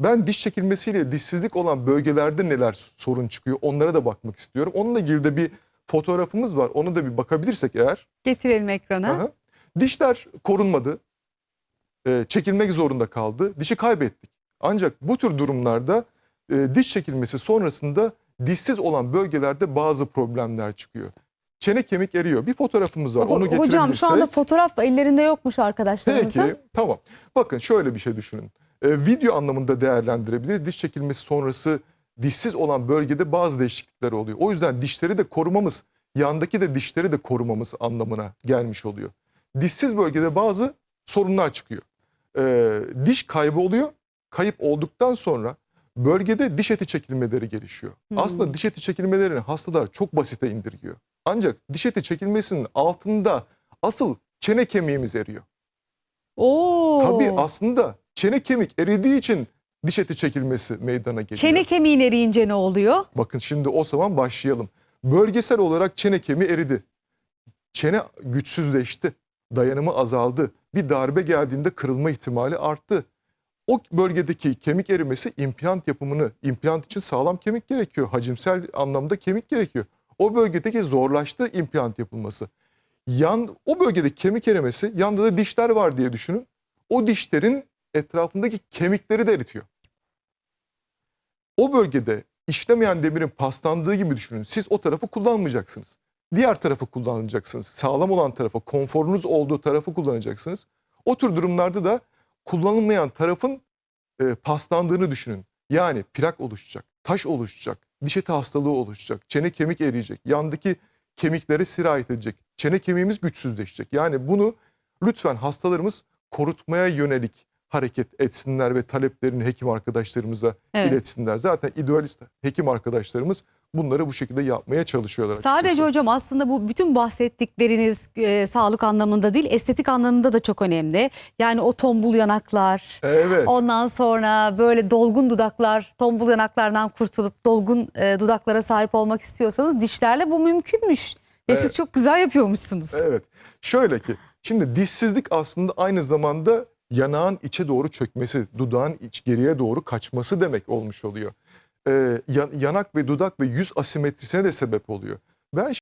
Ben diş çekilmesiyle dişsizlik olan bölgelerde neler sorun çıkıyor onlara da bakmak istiyorum. Onunla ilgili de bir fotoğrafımız var. Onu da bir bakabilirsek eğer. Getirelim ekrana. Aha. Dişler korunmadı. Ee, çekilmek zorunda kaldı. Dişi kaybettik. Ancak bu tür durumlarda e, diş çekilmesi sonrasında dişsiz olan bölgelerde bazı problemler çıkıyor. Çene kemik eriyor. Bir fotoğrafımız var. Onu Ho- Hocam getirebilirsek. şu anda fotoğraf ellerinde yokmuş arkadaşlarımızın. Peki tamam. Bakın şöyle bir şey düşünün. Ee, video anlamında değerlendirebiliriz. Diş çekilmesi sonrası dişsiz olan bölgede bazı değişiklikler oluyor. O yüzden dişleri de korumamız, yandaki de dişleri de korumamız anlamına gelmiş oluyor. Dişsiz bölgede bazı sorunlar çıkıyor. Ee, diş kaybı oluyor. Kayıp olduktan sonra bölgede diş eti çekilmeleri gelişiyor. Hmm. Aslında diş eti çekilmelerini hastalar çok basite indirgiyor. Ancak diş eti çekilmesinin altında asıl çene kemiğimiz eriyor. Oo. Tabii aslında çene kemik eridiği için diş eti çekilmesi meydana geliyor. Çene kemiğin eriyince ne oluyor? Bakın şimdi o zaman başlayalım. Bölgesel olarak çene kemiği eridi. Çene güçsüzleşti. Dayanımı azaldı. Bir darbe geldiğinde kırılma ihtimali arttı. O bölgedeki kemik erimesi implant yapımını, implant için sağlam kemik gerekiyor. Hacimsel anlamda kemik gerekiyor. O bölgedeki zorlaştı implant yapılması. Yan, o bölgedeki kemik erimesi, yanda da dişler var diye düşünün. O dişlerin etrafındaki kemikleri de eritiyor. O bölgede işlemeyen demirin paslandığı gibi düşünün. Siz o tarafı kullanmayacaksınız. Diğer tarafı kullanacaksınız. Sağlam olan tarafa, konforunuz olduğu tarafı kullanacaksınız. O tür durumlarda da kullanılmayan tarafın e, paslandığını düşünün. Yani plak oluşacak, taş oluşacak, diş eti hastalığı oluşacak, çene kemik eriyecek, yandaki kemiklere sirayet edecek, çene kemiğimiz güçsüzleşecek. Yani bunu lütfen hastalarımız korutmaya yönelik hareket etsinler ve taleplerini hekim arkadaşlarımıza Evet. iletsinler. Zaten idealist hekim arkadaşlarımız bunları bu şekilde yapmaya çalışıyorlar açıkçası. Sadece hocam aslında bu bütün bahsettikleriniz e, sağlık anlamında değil estetik anlamında da çok önemli. Yani o tombul yanaklar, Evet. ondan sonra böyle dolgun dudaklar, tombul yanaklardan kurtulup dolgun e, dudaklara sahip olmak istiyorsanız dişlerle bu mümkünmüş. Ve Evet. siz çok güzel yapıyormuşsunuz. Evet. Şöyle ki şimdi dişsizlik aslında aynı zamanda yanağın içe doğru çökmesi, dudağın iç geriye doğru kaçması demek olmuş oluyor. Ee, yan- yanak ve dudak ve yüz asimetrisine de sebep oluyor. Ben